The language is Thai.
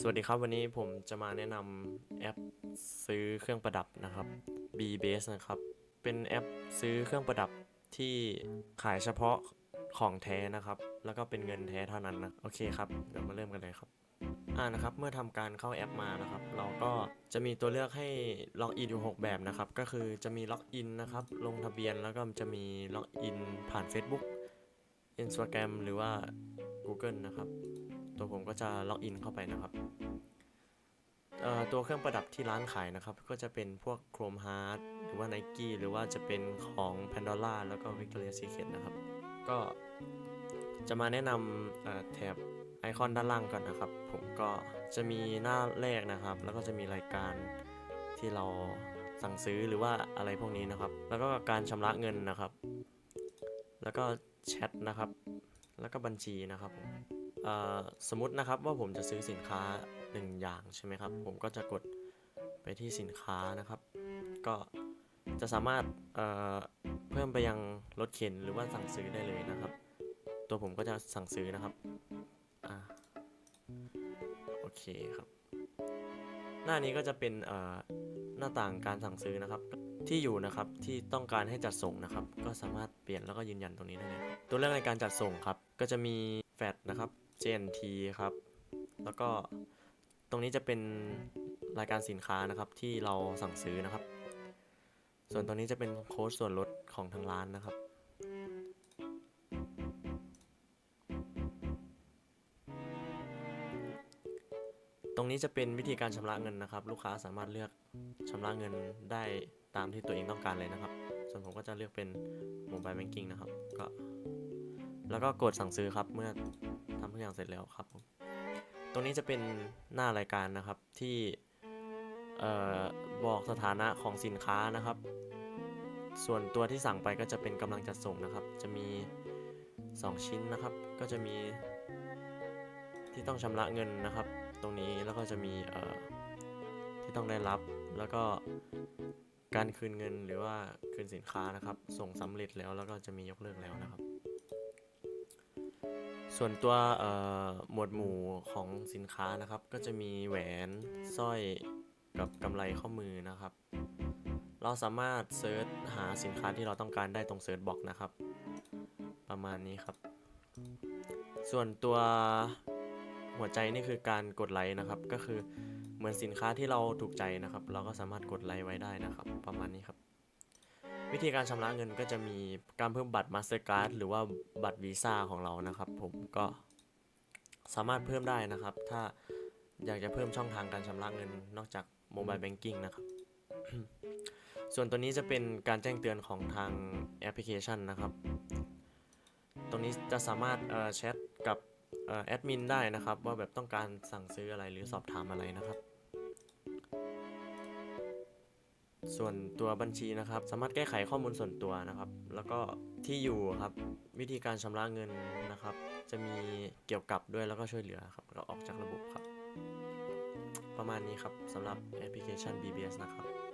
สวัสดีครับวันนี้ผมจะมาแนะนำแอปซื้อเครื่องประดับนะครับ B Base นะครับ เป็นแอปซื้อเครื่องประดับที่ขายเฉพาะของแท้นะครับ แล้วก็เป็นเงินแท้เท่านั้นนะโอเคครับเดี๋ยวมาเริ่มกันเลยครับอ่านะครับเมื่อทำการเข้าแอปมานะครับ เราก็จะมีตัวเลือกให้ล็อกอินอยู่ 6 แบบนะครับ ก็คือจะมีล็อกอินนะครับลงทะเบียนแล้วก็จะมีล็อกอินผ่าน Facebook Instagram หรือว่า Google นะครับ ตัวผมก็จะล็อกอินเข้าไปนะครับตัวเครื่องประดับที่ร้านขายนะครับ ก็จะเป็นพวก Chrome Heart หรือว่า Nike หรือว่าจะเป็นของ Pandora แล้วก็ Victoria Secret นะครับ ก็จะมาแนะนำเอ่อแถบไอคอนด้านล่างก่อนนะครับ ผมก็จะมีหน้าแรกนะครับ แล้วก็จะมีรายการที่เราสั่งซื้อหรือว่าอะไรพวกนี้นะครับ แล้วก็การชำระเงินนะครับ แล้วก็แชทนะครับ แล้วก็บัญชีนะครับผม สมมตินะครับว่าผมจะซื้อสินค้าหนึ่งอย่างใช่ไหมครับ ผมก็จะกดไปที่สินค้านะครับ ก็จะสามารถเเพิ่มไปยังรถเข็นหรือว่าสั่งซื้อได้เลยนะครับ ตัวผมก็จะสั่งซื้อนะครับอโอเคครับ หน้านี้ก็จะเป็นหน้าต่างการสั่งซื้อนะครับ ที่อยู่นะครับที่ต้องการให้จัดส่งนะครับ ก็สามารถเปลี่ยนแล้วก็ยืนยันตรงนี้ได้เลยตัวเลือกในการจัดส่งครับ ก็จะมีแฟดนะครับ JNT ครับ แล้วก็ตรงนี้จะเป็นรายการสินค้านะครับที่เราสั่งซื้อนะครับ ส่วนตรงนี้จะเป็นโค้ดส่วนลดของทางร้านนะครับ ตรงนี้จะเป็นวิธีการชำระเงินนะครับ ลูกค้าสามารถเลือกชำระเงินได้ตามที่ตัวเองต้องการเลยนะครับ ส่วนผมก็จะเลือกเป็น Mobile Banking นะครับ ก็ แล้วก็กดสั่งซื้อครับเมื่อ อย่างเสร็จแล้วครับผมตรงนี้จะเป็นหน้ารายการนะครับที่บอกสถานะของสินค้านะครับ ส่วนตัวที่สั่งไปก็จะเป็นกำลังจัดส่งนะครับ จะมี 2 ชิ้นนะครับ ก็จะมีที่ต้องชำระเงินนะครับ ตรงนี้แล้วก็จะมีที่ต้องได้รับแล้วก็การคืนเงินหรือว่าคืนสินค้านะครับ ส่งสำเร็จแล้วแล้วก็จะมียกเลิกแล้วนะครับ ส่วนตัวหมวดหมู่ของสินค้านะครับ ก็จะมีแหวนสร้อยกับกำไรข้อมือนะครับ เราสามารถเซิร์ชหาสินค้าที่เราต้องการได้ตรงเซิร์ชบ็อกนะครับ ประมาณนี้ครับ ส่วนตัวหัวใจนี่คือการกดไลค์นะครับ ก็คือเหมือนสินค้าที่เราถูกใจนะครับ เราก็สามารถกดไลค์ไว้ได้นะครับ ประมาณนี้ครับ วิธีการชำระเงินก็จะมีการเพิ่มบัตร Mastercard หรือว่าบัตรวีซ่าของเรานะครับผมก็สามารถเพิ่มได้นะครับ ถ้าอยากจะเพิ่มช่องทางการชำระเงินนอกจาก Mobile Banking นะครับ ส่วนตัวนี้จะเป็นการแจ้งเตือนของทางแอปพลิเคชันนะครับ ตรงนี้จะสามารถแชทกับแอดมินได้นะครับ ว่าแบบต้องการสั่งซื้ออะไรหรือสอบถามอะไรนะครับ ส่วนตัวบัญชีนะครับ สามารถแก้ไขข้อมูลส่วนตัวนะครับ แล้วก็ที่อยู่ครับวิธีการชำระเงินนะครับ จะมีเกี่ยวกับด้วยแล้วก็ช่วยเหลือครับเราออกจากระบบครับ ประมาณนี้ครับสำหรับแอปพลิเคชัน BBS นะครับขอบคุณครับ